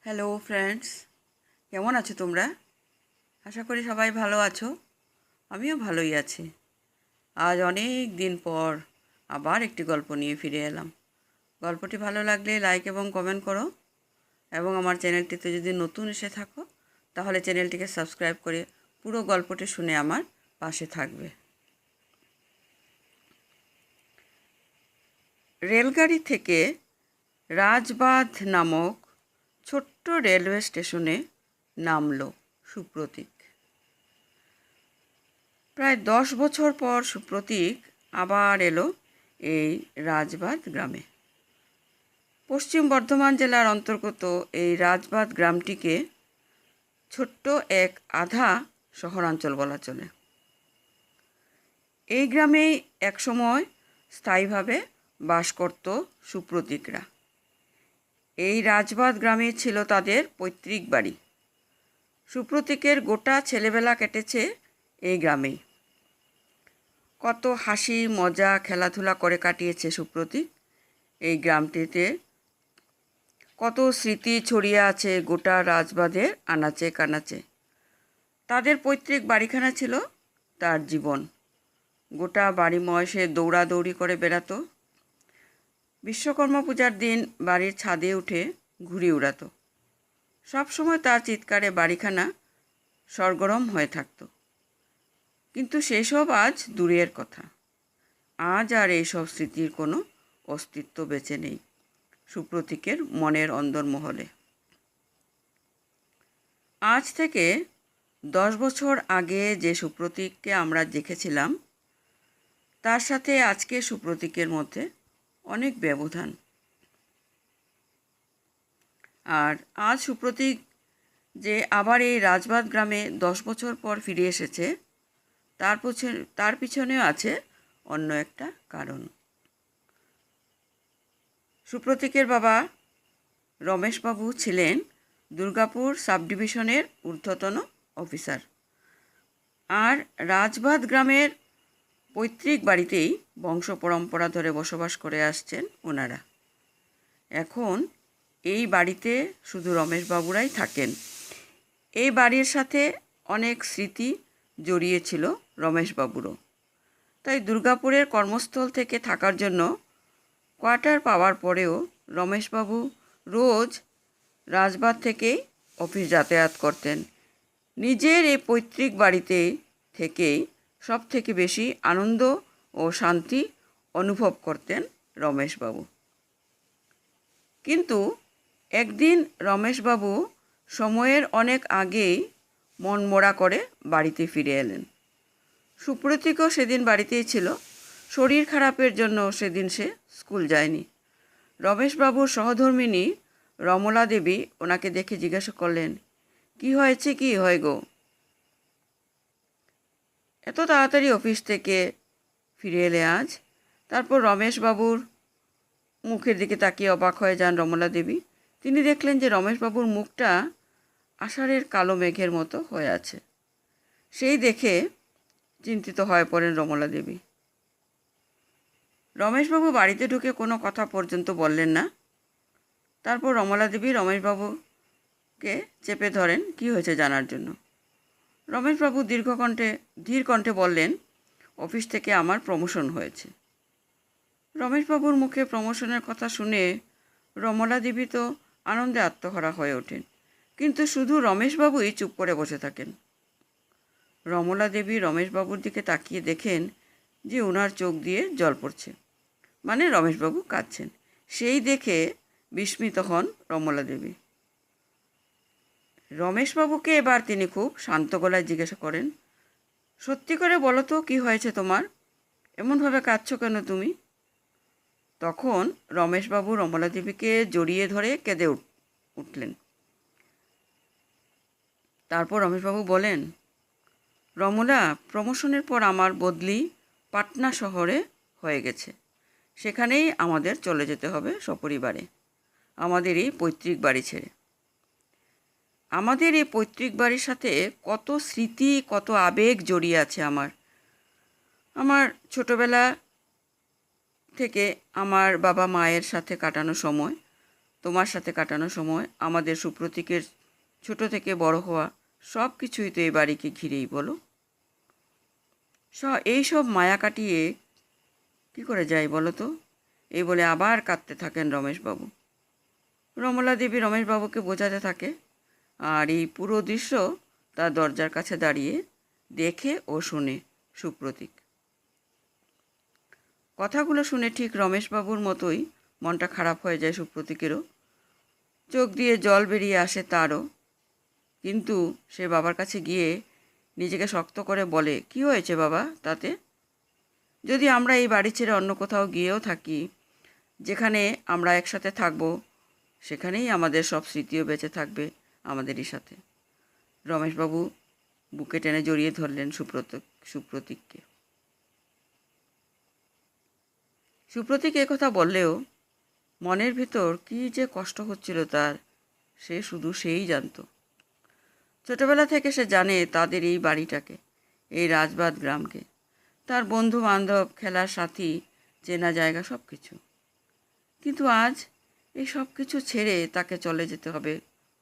Hello friends কেমন আছো তোমরা? আশা করি সবাই ভালো আছো। আমিও ভালোই আছি। আজ অনেক দিন পর আবার একটি গল্প নিয়ে ফিরে এলাম। গল্পটি ভালো লাগলে লাইক এবং কমেন্ট করো। এবং আমার চ্যানেলটিতে যদি নতুন এসে থাকো, তাহলে চ্যানেলটিকে সাবস্ক্রাইব করে পুরো গল্পটি শুনে আমার পাশে থাকবে। রেলগাড়ি থেকে রাজবাঁধ নামক রেলওয়ে স্টেশনে নামল সুপ্রতীক। প্রায় দশ বছর পর সুপ্রতীক আবার এলো এই রাজবাদ গ্রামে। পশ্চিম বর্ধমান জেলার অন্তর্গত এই রাজবাদ গ্রামটিকে ছোট্ট এক আধা শহরাঞ্চল বলা চলে। এই গ্রামেই একসময় স্থায়ীভাবে বাস করত সুপ্রতীকরা। এই রাজবাদ গ্রামে ছিল তাদের পৈতৃক বাড়ি। সুপ্রতীকের গোটা ছেলেবেলা কেটেছে এই গ্রামেই। কত হাসি, মজা, খেলাধুলা করে কাটিয়েছে সুপ্রতীক এই গ্রামটিতে। কত স্মৃতি ছড়িয়ে আছে গোটা রাজবাদের আনাচে কানাচে। তাদের পৈতৃক বাড়িখানা ছিল তার জীবন। গোটা বাড়িময় সে দৌড়াদৌড়ি করে বেড়াতো। বিশ্বকর্মা পূজার দিন বাড়ির ছাদে উঠে ঘুড়ি উড়াতো। সবসময় তার চিৎকারে বাড়িখানা সরগরম হয়ে থাকতো। কিন্তু সেসব আজ দূরের কথা। আজ আর এইসব স্মৃতির কোনো অস্তিত্ব বেঁচে নেই সুপ্রতীকের মনের অন্দরমহলে। আজ থেকে দশ বছর আগে যে সুপ্রতীককে আমরা দেখেছিলাম, তার সাথে আজকে সুপ্রতীকের মধ্যে অনেক ব্যবধান। আর আজ সুপ্রতীক যে আবার এই রাজবাদ গ্রামে দশ বছর পর ফিরে এসেছে, তার পিছনে তার পিছনেও আছে অন্য একটা কারণ। সুপ্রতীকের বাবা রমেশবাবু ছিলেন দুর্গাপুর সাব ডিভিশনের ঊর্ধ্বতন অফিসার। আর রাজবাদ গ্রামের পৈতৃক বাড়িতেই বংশ পরম্পরা ধরে বসবাস করে আসছেন ওনারা। এখন এই বাড়িতে শুধু রমেশবাবুরাই থাকেন। এই বাড়ির সাথে অনেক স্মৃতি জড়িয়েছিল রমেশবাবুরও। তাই দুর্গাপুরের কর্মস্থল থেকে থাকার জন্য কোয়ার্টার পাওয়ার পরেও রমেশবাবু রোজ রাজবাগ থেকেই অফিস যাতায়াত করতেন। নিজের এই পৈতৃক বাড়িতে থেকেই সব থেকে বেশি আনন্দ ও শান্তি অনুভব করতেন রমেশবাবু। কিন্তু একদিন রমেশবাবু সময়ের অনেক আগেই মন মোড়া করে বাড়িতে ফিরে এলেন। সুপ্রতীকও সেদিন বাড়িতেই ছিল, শরীর খারাপের জন্য সেদিন সে স্কুল যায়নি। রমেশবাবুর সহধর্মিনী রমলা দেবী ওনাকে দেখে জিজ্ঞাসা করলেন, কি হয়েছে, কি হয় গো? এত তাড়াতাড়ি অফিস থেকে ফিরে এলে আজ? তারপর রমেশবাবুর মুখের দিকে তাকিয়ে অবাক হয়ে যান রমলা দেবী। তিনি দেখলেন যে রমেশবাবুর মুখটা আষাঢ়ের কালো মেঘের মতো হয়ে আছে। সেই দেখে চিন্তিত হয়ে পড়েন রমলা দেবী। রমেশবাবু বাড়িতে ঢুকে কোনো কথা পর্যন্ত বললেন না। তারপর রমলা দেবী রমেশবাবুকে চেপে ধরেন, কি হয়েছে জানার জন্য? রমেশবাবু দীর্ঘকণ্ঠে ধীর কণ্ঠে বললেন, অফিস থেকে আমার প্রমোশন হয়েছে। রমেশবাবুর মুখে প্রমোশনের কথা শুনে রমলা দেবী তো আনন্দে আত্মহারা হয়ে ওঠেন। কিন্তু শুধু রমেশবাবুই চুপ করে বসে থাকেন। রমলা দেবী রমেশবাবুর দিকে তাকিয়ে দেখেন যে ওনার চোখ দিয়ে জল পড়ছে। মানে রমেশবাবু কাঁদছেন। সেই দেখে বিস্মিত হন রমলা দেবী। রমেশবাবুকে এবার তিনি খুব শান্ত গলায় জিজ্ঞাসা করেন, সত্যি করে বলো তো, কী হয়েছে তোমার? এমনভাবে কাঁদছো কেন তুমি? তখন রমেশবাবু রমলা দেবীকে জড়িয়ে ধরে কেঁদে উঠলেন। তারপর রমেশবাবু বলেন, রমলা, প্রমোশনের পর আমার বদলি পাটনা শহরে হয়ে গেছে। সেখানেই আমাদের চলে যেতে হবে সপরিবারে। আমাদের এই পৈতৃক বাড়ি ছেড়ে। আমাদের এই পৈতৃক বাড়ির সাথে কত স্মৃতি, কত আবেগ জড়িয়ে আছে আমার। আমার ছোটোবেলা থেকে আমার বাবা মায়ের সাথে কাটানো সময়, তোমার সাথে কাটানো সময়, আমাদের সুপ্রতীকের ছোট থেকে বড় হওয়া সব কিছুই তো এই বাড়িকে ঘিরেই, বলো? স, এই সব মায়া কাটিয়ে কী করে যাই, বলো তো? এই বলে আবার কাঁদতে থাকেন রমেশবাবু। রমলা দেবী রমেশবাবুকে বোঝাতে থাকে আর এই পুরো দৃশ্য তার দরজার কাছে দাঁড়িয়ে দেখে ও শুনে সুপ্রতীক। কথাগুলো শুনে ঠিক রমেশবাবুর মতোই মনটা খারাপ হয়ে যায় সুপ্রতীকেরও। চোখ দিয়ে জল বেরিয়ে আসে তারও। কিন্তু সে বাবার কাছে গিয়ে নিজেকে শক্ত করে বলে, কি হয়েছে বাবা তাতে? যদি আমরা এই বাড়ি ছেড়ে অন্য কোথাও গিয়েও থাকি, যেখানে আমরা একসাথে থাকব, সেখানেই আমাদের সব স্মৃতিও বেঁচে থাকবে। আমাদেরই সাথে। রমেশবাবু বুকে টেনে জড়িয়ে ধরলেন সুপ্রত সুপ্রতীককে। সুপ্রতীক কথা বললেও মনের ভেতর কী যে কষ্ট হচ্ছিল তার, সে শুধু সেই জানতো। ছোটবেলা থেকে সে জানে তাদের এই বাড়িটাকে, এই রাজবাদ গ্রামকে। তার বন্ধু বান্ধব খেলার সাথী, চেনা জায়গা সব কিছু কিন্তু আজ এই সব কিছু ছেড়ে তাকে চলে যেতে হবে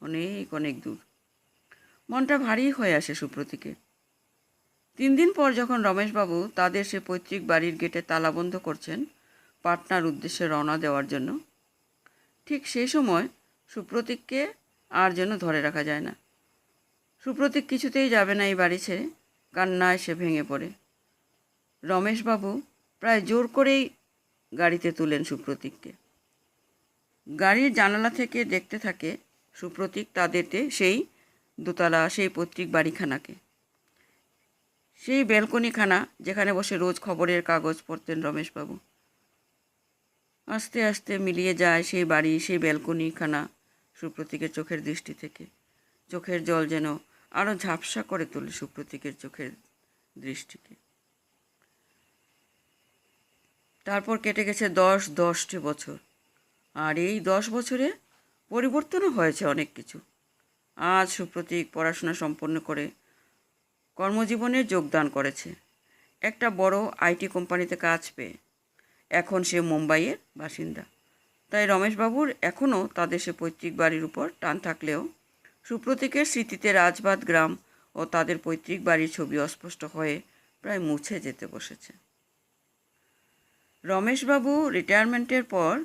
অনেক অনেক দূর। মনটা ভারী হয়ে আসে সুপ্রতীকে। তিন দিন পর যখন রমেশবাবু তাদের সে পৈতৃক বাড়ির গেটে তালাবন্ধ করছেন, পাটনার উদ্দেশ্যে রওনা দেওয়ার জন্য, ঠিক সেই সময় সুপ্রতীককে আর যেন ধরে রাখা যায় না। সুপ্রতীক কিছুতেই যাবে না এই বাড়ি ছেড়ে, কান্নায় সে ভেঙে পড়ে। রমেশবাবু প্রায় জোর করেই গাড়িতে তুলেন সুপ্রতীককে। গাড়ির জানালা থেকে দেখতে থাকে সুপ্রতীক তাদেরতে সেই দোতলা, সেই পৈতৃক বাড়িখানাকে। সেই ব্যালকনিখানা যেখানে বসে রোজ খবরের কাগজ পড়তেন রমেশবাবু। আস্তে আস্তে মিলিয়ে যায় সেই বাড়ি, সেই ব্যালকনিখানা সুপ্রতীকের চোখের দৃষ্টি থেকে। চোখের জল যেন আরও ঝাপসা করে তোলে সুপ্রতীকের চোখের দৃষ্টিকে। তারপর কেটে গেছে দশ দশটি বছর। আর এই দশ বছরে পরিবর্তনও হয়েছে অনেক কিছু। আজ সুপ্রতীক পড়াশোনা সম্পন্ন করে কর্মজীবনে যোগদান করেছে। একটা বড় আইটি কোম্পানিতে কাজ পেয়ে। এখন সে মুম্বাইয়ের বাসিন্দা। তাই রমেশবাবুর এখনও তাদের সে পৈতৃক বাড়ির উপর টান থাকলেও সুপ্রতীকের স্মৃতিতে রাজবাদ গ্রাম ও তাদের পৈতৃক বাড়ির ছবি অস্পষ্ট হয়ে প্রায় মুছে যেতে বসেছে। রমেশবাবু রিটায়ারমেন্টের পর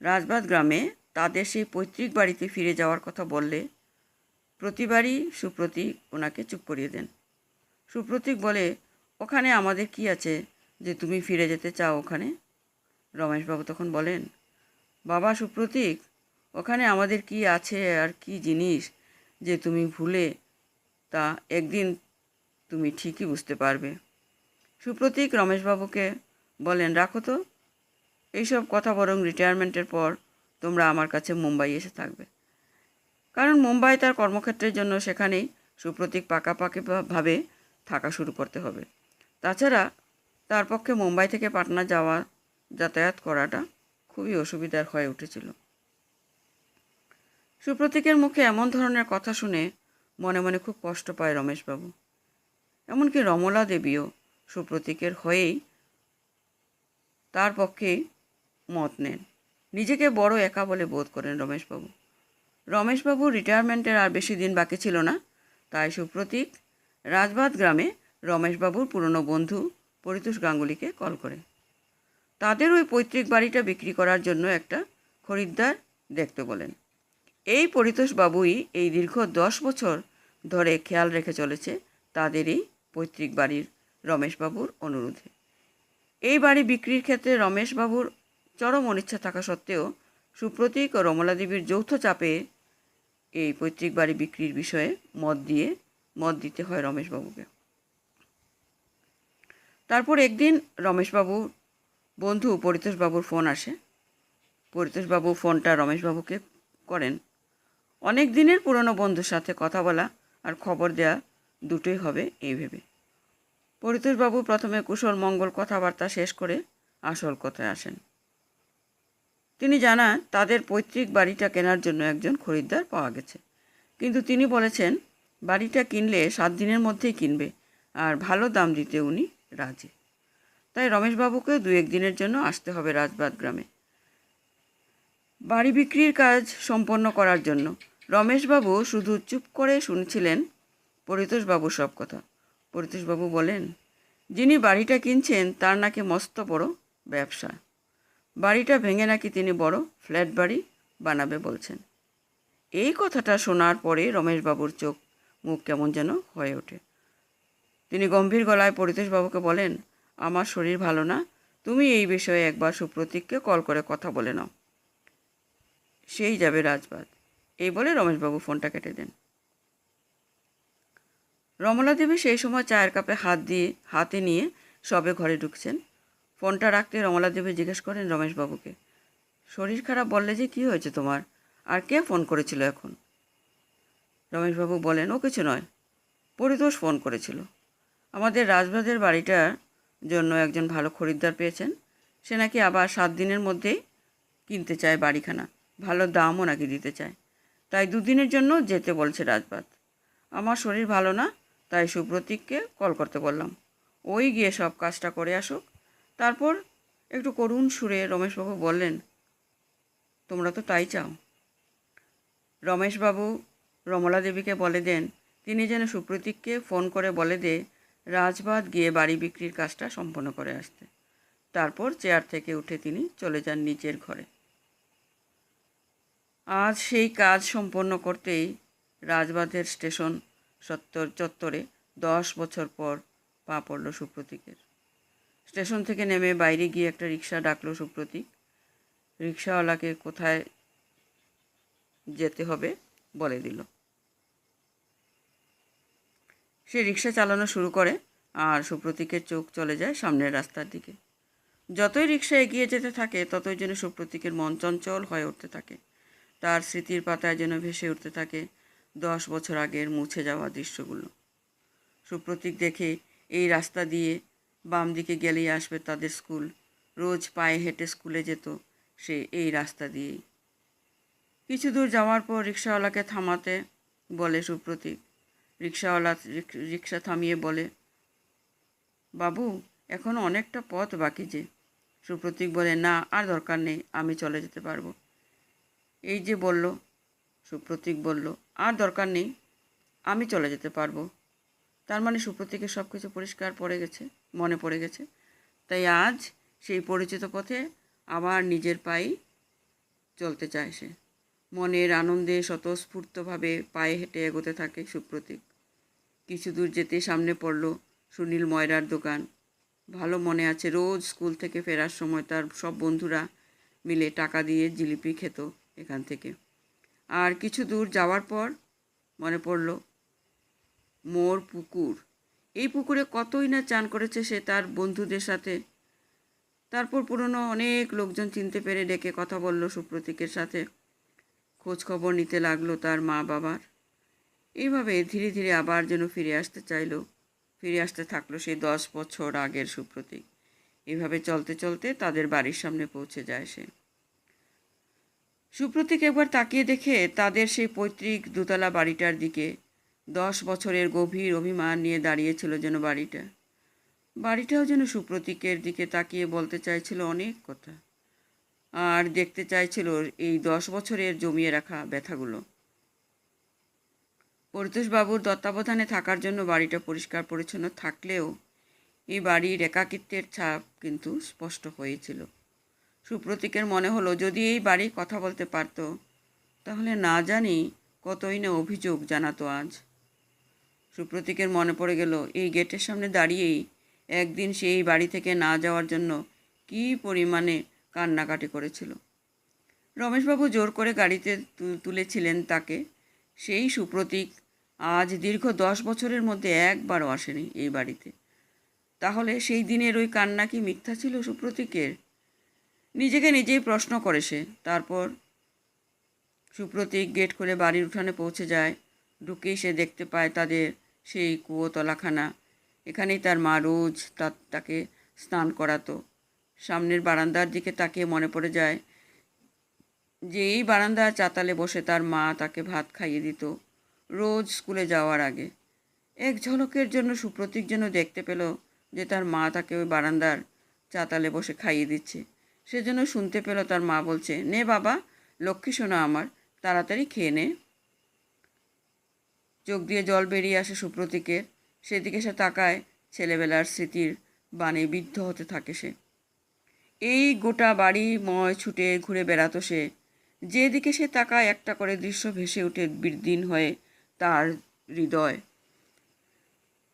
রাজবাদ গ্রামে তাদের সেই পৈতৃক বাড়িতে ফিরে যাওয়ার কথা বললে প্রতিবারই সুপ্রতীক ওনাকে চুপ করিয়ে দেন। সুপ্রতীক বলে, ওখানে আমাদের কি আছে যে তুমি ফিরে যেতে চাও ওখানে? রমেশবাবু তখন বলেন, বাবা সুপ্রতীক, ওখানে আমাদের কি আছে আর কি জিনিস যে তুমি ভুলে তা একদিন তুমি ঠিকই বুঝতে পারবে? সুপ্রতীক রমেশবাবুকে বলেন, রাখো তো, এইসব কথা বরং রিটায়ারমেন্টের পর তোমরা আমার কাছে মুম্বাই এসে থাকবে। কারণ মুম্বাই তার কর্মক্ষেত্রের জন্য সেখানেই সুপ্রতীক পাকাপাকিভাবে থাকা শুরু করতে হবে। তাছাড়া তার পক্ষে মুম্বাই থেকে পাটনা যাওয়া, যাতায়াত করাটা খুবই অসুবিধার হয়ে উঠেছিল। সুপ্রতীকের মুখে এমন ধরনের কথা শুনে মনে মনে খুব কষ্ট পায় রমেশবাবু। এমনকি রমলা দেবীও সুপ্রতীকের হয়েই তার পক্ষে মত নেন। নিজেকে বড় একা বলে বোধ করেন রমেশবাবু। রমেশবাবু রিটায়ারমেন্টের আর বেশি দিন বাকি ছিল না। তাই সুপ্রতীক রাজবাদ গ্রামে রমেশবাবুর পুরনো বন্ধু পরিতোষ গাঙ্গুলিকে কল করে। তাদের ওই পৈতৃক বাড়িটা বিক্রি করার জন্য একটা খরিদ্দার দেখতে বলেন। এই পরিতোষবাবুই এই দীর্ঘ দশ বছর ধরে খেয়াল রেখে চলেছে তাদের এই পৈতৃক বাড়ির রমেশবাবুর অনুরোধে। এই বাড়ি বিক্রির ক্ষেত্রে রমেশবাবুর চরম অনিচ্ছা থাকা সত্ত্বেও সুপ্রতীক ও রমলা দেবীর যৌথ চাপে এই পৈতৃক বাড়ি বিক্রির বিষয়ে মত দিয়ে মত দিতে হয় রমেশবাবুকে। তারপর একদিন রমেশবাবু, বন্ধু পরিতোষবাবুর ফোন আসে। পরিতোষবাবু ফোনটা রমেশবাবুকে করেন। অনেক দিনের পুরনো বন্ধুর সাথে কথা বলা আর খবর দেওয়া দুটোই হবে এই ভেবে। পরিতোষবাবু প্রথমে কুশল মঙ্গল কথাবার্তা শেষ করে আসল কথায় আসেন। তিনি জানান, তাদের পৈতৃক বাড়িটা কেনার জন্য একজন খরিদ্দার পাওয়া গেছে। কিন্তু তিনি বলেছেন, বাড়িটা কিনলে সাত দিনের মধ্যেই কিনবে, আর ভালো দাম দিতে উনি রাজি। তাই রমেশবাবুকে দু এক দিনের জন্য আসতে হবে রাজবাদ গ্রামে। বাড়ি বিক্রির কাজ সম্পন্ন করার জন্য রমেশবাবু শুধু চুপ করে শুনছিলেন পরিতোষবাবুর সব কথা। পরিতোষবাবু বলেন, যিনি বাড়িটা কিনছেন তার নাকি মস্ত বড় ব্যবসা। বাড়িটা ভেঙে নাকি তিনি বড় ফ্ল্যাট বাড়ি বানাবে বলছেন। এই কথাটা শোনার পরে রমেশবাবুর চোখ, মুখ কেমন যেন হয়ে ওঠে। তিনি গম্ভীর গলায় পরিতোষবাবুকে বলেন, আমার শরীর ভালো না, তুমি এই বিষয়ে একবার সুপ্রতীককে কল করে কথা বলে নাও। সেই যাবে রাজবাদ এই বলে রমেশবাবু ফোনটা কেটে দেন। রমলা দেবী সেই সময় চায়ের কাপে হাত দিয়ে, হাতে নিয়ে সবে ঘরে ঢুকছেন। ফোনটা রাখতে রমলা দেবী জিজ্ঞেস করেন রমেশবাবুকে। শরীর খারাপ বললে যে কী হয়েছে তোমার? আর কে ফোন করেছিল এখন? রমেশবাবু বলেন, ও কিছু নয়, পরিতোষ ফোন করেছিল। আমাদের রাজবাদের বাড়িটার জন্য একজন ভালো খরিদ্দার পেয়েছেন। সে নাকি আবার সাত দিনের মধ্যেই কিনতে চায় বাড়িখানা। ভালো দামও নাকি দিতে চায়। তাই দুদিনের জন্য যেতে বলছে রাজবাদ আমার শরীর ভালো না, তাই সুপ্রতীককে কল করতে বললাম। ওই গিয়ে সব কাজটা করে আসুক। তারপর একটু করুণ সুরে রমেশবাবু বললেন, তোমরা তো তাই চাও। রমেশবাবু রমলা দেবীকে বলে দেন, তিনি যেন সুপ্রতীককে ফোন করে বলে দে, রাজবাদ গিয়ে বাড়ি বিক্রির কাজটা সম্পন্ন করে আসতে। তারপর চেয়ার থেকে উঠে তিনি চলে যান নিজের ঘরে। আজ সেই কাজ সম্পন্ন করতেই রাজবাঁধের স্টেশন সত্তর চত্বরে দশ বছর পর পা পড়ল সুপ্রতীকের। স্টেশন থেকে নেমে বাইরে গিয়ে একটা রিক্সা ডাকলো সুপ্রতীক। রিক্সাওয়ালাকে কোথায় যেতে হবে বলে দিল। সে রিক্সা চালানো শুরু করে আর সুপ্রতীকের চোখ চলে যায় সামনের রাস্তার দিকে। যতই রিক্সা এগিয়ে যেতে থাকে, ততই যেন সুপ্রতীকের মন চঞ্চল হয়ে উঠতে থাকে। তার স্মৃতির পাতায় যেন ভেসে উঠতে থাকে দশ বছর আগের মুছে যাওয়া দৃশ্যগুলো। সুপ্রতীক দেখে এই রাস্তা দিয়ে বাম দিকে গেলেই আসবে তাদের স্কুল। রোজ পায়ে হেঁটে স্কুলে যেত সে এই রাস্তা দিয়েই। কিছু দূর যাওয়ার পর রিক্সাওয়ালাকে থামাতে বলে সুপ্রতীক। রিক্সাওয়ালা রিক্সা থামিয়ে বলে, বাবু এখনও অনেকটা পথ বাকি যে। সুপ্রতীক বলে, না, আর দরকার নেই, আমি চলে যেতে পারব। এই যে বলল, সুপ্রতীক বলল, আর দরকার নেই, আমি চলে যেতে পারব। তার মানে সুপ্রতীকের সব কিছু পরিষ্কার পড়ে গেছে, মনে পড়ে গেছে। তাই আজ সেই পরিচিত পথে আবার নিজের পায়েই চলতে চায় সে। মনের আনন্দে স্বতঃস্ফূর্তভাবে পায়ে হেঁটে এগোতে থাকে সুপ্রতীক। কিছু দূর যেতে সামনে পড়ল সুনীল ময়রার দোকান। ভালো মনে আছে, রোজ স্কুল থেকে ফেরার সময় তার সব বন্ধুরা মিলে টাকা দিয়ে জিলিপি খেত এখান থেকে। আর কিছু দূর যাওয়ার পর মনে পড়ল মোর পুকুর। এই পুকুরে কতই না চান করেছে সে তার বন্ধুদের সাথে। তারপর পুরনো অনেক লোকজন চিনতে পেরে ডেকে কথা বলল সুপ্রতীকের সাথে। খোঁজ খবর নিতে লাগল তার মা বাবার। এইভাবে ধীরে ধীরে আবার যেন ফিরে আসতে চাইলো। ফিরে আসতে থাকল সেই দশ বছর আগের সুপ্রতীক। এভাবে চলতে চলতে তাদের বাড়ির সামনে পৌঁছে যায় সে। সুপ্রতীক একবার তাকিয়ে দেখে তাদের সেই পৈতৃক দোতলা বাড়িটার দিকে দশ বছরের গভীর অভিমান নিয়ে দাঁড়িয়েছিল যেন বাড়িটা। বাড়িটাও যেন সুপ্রতীকের দিকে তাকিয়ে বলতে চাইছিল অনেক কথা। আর দেখতে চাইছিল এই দশ বছরের জমিয়ে রাখা ব্যথাগুলো। পরিতোষবাবুর তত্ত্বাবধানে থাকার জন্য বাড়িটা পরিষ্কার পরিচ্ছন্ন থাকলেও এই বাড়ির একাকিত্বের ছাপ কিন্তু স্পষ্ট হয়েছিল। সুপ্রতীকের মনে হলো, যদি এই বাড়ি কথা বলতে পারত, তাহলে না জানি কতই না অভিযোগ জানাতো আজ। সুপ্রতীকের মনে পড়ে গেল, এই গেটের সামনে দাঁড়িয়েই একদিন সে এই বাড়ি থেকে না যাওয়ার জন্য কী পরিমাণে কান্নাকাটি করেছিল? রমেশবাবু জোর করে গাড়িতে তুলেছিলেন তাকে। সেই সুপ্রতীক আজ দীর্ঘ দশ বছরের মধ্যে একবারও আসেনি এই বাড়িতে। তাহলে সেই দিনের ওই কান্না কি মিথ্যা ছিল সুপ্রতীকের? নিজেকে নিজেই প্রশ্ন করে সে। তারপর সুপ্রতীক গেট খুলে বাড়ির উঠানে পৌঁছে যায়। ঢুকেই সে দেখতে পায় তাদের সেই কুয়োতলাখানা এখানেই তার মা রোজ তার তাকে স্নান করাতো। সামনের বারান্দার দিকে তাকিয়ে মনে পড়ে যায় যে এই বারান্দার চাতালে বসে তার মা তাকে ভাত খাইয়ে দিত রোজ স্কুলে যাওয়ার আগে। এক ঝলকের জন্য, সুপ্রতীক যেন দেখতে পেল যে তার মা তাকে ওই বারান্দার চাতালে বসে খাইয়ে দিচ্ছে। সেজন্য শুনতে পেল তার মা বলছে, নে বাবা, লক্ষ্মী সোনা আমার, তাড়াতাড়ি খেয়ে নে। চোখ দিয়ে জল বেরিয়ে আসে সুপ্রতীকের সেদিকে সে তাকায়, ছেলেবেলার স্মৃতির বানে বিদ্ধ হতে থাকে সে। এই গোটা বাড়ি ময় ছুটে ঘুরে বেড়াতো সে। যেদিকে সে তাকায়, একটা করে দৃশ্য ভেসে ওঠে বিদিন হয়ে তার হৃদয়।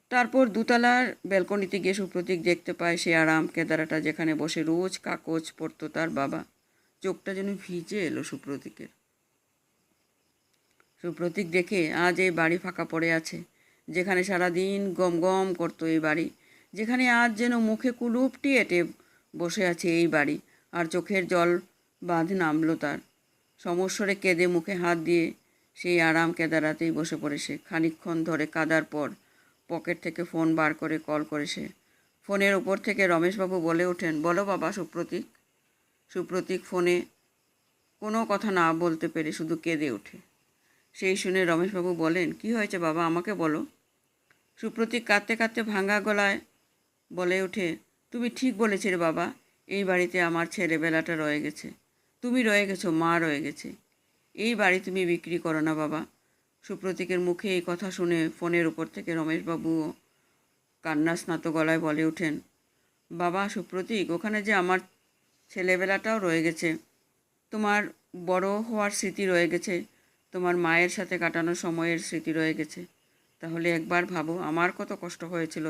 তারপর দুতলার ব্যালকনিতে গিয়ে সুপ্রতীক দেখতে পায় সে আরাম কেদারাটা যেখানে বসে রোজ কাগজ পড়তো তার বাবা। চোখটা যেন ভিজে এলো সুপ্রতীকের। সুপ্রতীক দেখে আজ এই বাড়ি ফাঁকা পড়ে আছে। যেখানে সারাদিন গম গম করতো এই বাড়ি, যেখানে আজ যেন মুখে কুলুপটি এঁটে বসে আছে এই বাড়ি, আর চোখের জল বাঁধ নামলো তার। সমস্বরে কেঁদে মুখে হাত দিয়ে সেই আরাম কেদারাতেই বসে পড়ে সে। খানিকক্ষণ ধরে কাদার পর পকেট থেকে ফোন বার করে কল করে সে। ফোনের ওপর থেকে রমেশবাবু বলে ওঠেন, বলো বাবা সুপ্রতীক। সুপ্রতীক ফোনে কোনো কথা না বলতে পেরে শুধু কেঁদে ওঠে। সেই শুনে রমেশবাবু বলেন, কি হয়েছে বাবা, আমাকে বলো। সুপ্রতীক কাঁদতে কাঁদতে ভাঙা গলায় বলে ওঠে, তুমি ঠিক বলেছে রে বাবা, এই বাড়িতে আমার ছেলেবেলাটা রয়ে গেছে। তুমি রয়ে গেছো, মা রয়ে গেছে। এই বাড়ি তুমি বিক্রি করো না বাবা। সুপ্রতীকের মুখে এই কথা শুনে ফোনের উপর থেকে রমেশবাবুও কান্না স্নাত গলায় বলে ওঠেন, বাবা, সুপ্রতীক, ওখানে যে আমার ছেলেবেলাটাও রয়ে গেছে, তোমার বড় হওয়ার স্মৃতি রয়ে গেছে তোমার মায়ের সাথে কাটানো সময়ের স্মৃতি রয়ে গেছে। তাহলে একবার ভাবো, আমার কত কষ্ট হয়েছিল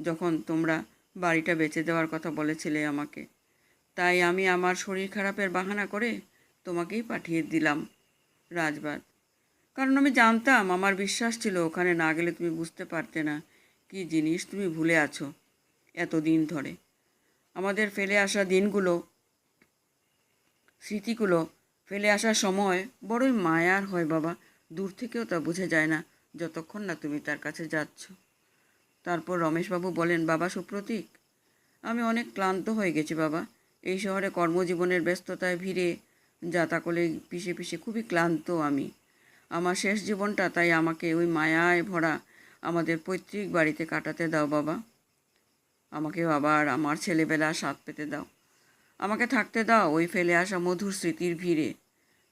যখন তোমরা বাড়িটা বেচে দেওয়ার কথা বলেছিলে আমাকে। তাই আমি আমার শরীর খারাপের বাহানা করে তোমাকেই পাঠিয়ে দিলাম রাজবাদ কারণ আমি জানতাম, আমার বিশ্বাস ছিল ওখানে না গেলে তুমি বুঝতে পারতে না কি জিনিস তুমি ভুলে আছো এতদিন ধরে। আমাদের ফেলে আসা দিনগুলো, স্মৃতিগুলো ফেলে আসার সময় বড়ই মায়ার হয় বাবা। দূর থেকেও তা বোঝা যায় না যতক্ষণ না তুমি তার কাছে যাচ্ছ। তারপর রমেশবাবু বলেন, বাবা, সুপ্রতীক, আমি অনেক ক্লান্ত হয়ে গেছি বাবা। এই শহরে কর্মজীবনের ব্যস্ততায় ভিড়ে যাতাকলে পিষে পিষে খুবই ক্লান্ত আমি। আমার শেষ জীবনটা তাই আমাকে ওই মায়ায় ভরা আমাদের পৈতৃক বাড়িতে কাটাতে দাও বাবা। আমাকেও আবার আমার ছেলেবেলা স্বাদ পেতে দাও। আমাকে থাকতে দাও ওই ফেলে আসা মধুর স্মৃতির ভিড়ে।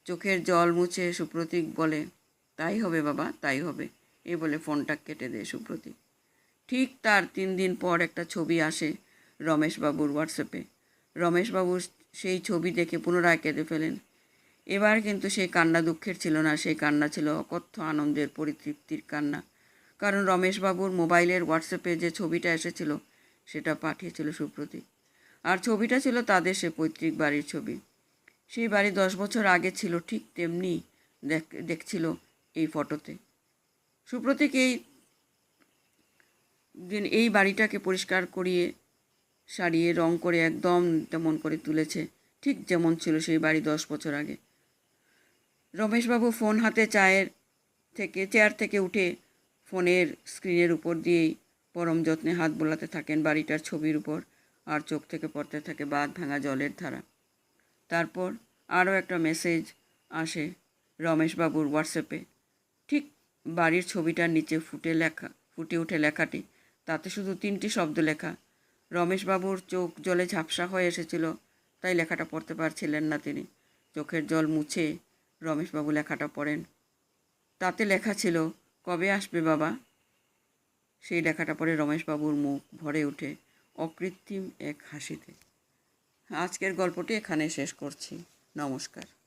চোখের জল মুছে সুপ্রতীক বলে, তাই হবে বাবা, তাই হবে। এ বলে ফোনটা কেটে দেয় সুপ্রতীক। ঠিক তার তিন দিন পর একটা ছবি আসে রমেশবাবুর হোয়াটসঅ্যাপে। রমেশবাবু সেই ছবি দেখে পুনরায় কেঁদে ফেলেন। এবার কিন্তু সেই কান্না দুঃখের ছিল না, সেই কান্না ছিল অকথ্য আনন্দের পরিতৃপ্তির কান্না। কারণ রমেশবাবুর মোবাইলের হোয়াটসঅ্যাপে যে ছবিটা এসেছিল, সেটা পাঠিয়েছিল সুপ্রতীক। আর ছবিটা ছিল তাদের সে পৈতৃক বাড়ির ছবি। সেই বাড়ি দশ বছর আগে ছিল, ঠিক তেমনি দেখ, দেখছিল এই ফটোতে। সুপ্রতীক এই দিন এই বাড়িটাকে পরিষ্কার করিয়ে, সারিয়ে, রং করে একদম তেমন করে তুলেছে, ঠিক যেমন ছিল সেই বাড়ি দশ বছর আগে। রমেশবাবু ফোন হাতে চায়ের থেকে, চেয়ার থেকে উঠে ফোনের স্ক্রিনের উপর দিয়েই পরম যত্নে হাত বোলাতে থাকেন বাড়িটার ছবির উপর, আর চোখ থেকে পড়তে থাকে বাঁধ ভাঙা জলের ধারা। তারপর আরও একটা মেসেজ আসে রমেশবাবুর হোয়াটসঅ্যাপে। ঠিক বাড়ির ছবিটার নিচে ফুটে লেখা, ফুটে উঠে লেখাটি। তাতে শুধু তিনটি শব্দ লেখা। রমেশবাবুর চোখ জলে ঝাপসা হয়ে এসেছিল, তাই লেখাটা পড়তে পারছিলেন না তিনি। চোখের জল মুছে রমেশবাবু লেখাটা পড়েন। তাতে লেখা ছিল, কবে আসবে বাবা? সেই লেখাটা পড়ে রমেশবাবুর মুখ ভরে ওঠে অকৃত্রিম এক হাসিতে। আজকের গল্পটি এখানে শেষ করছি। নমস্কার।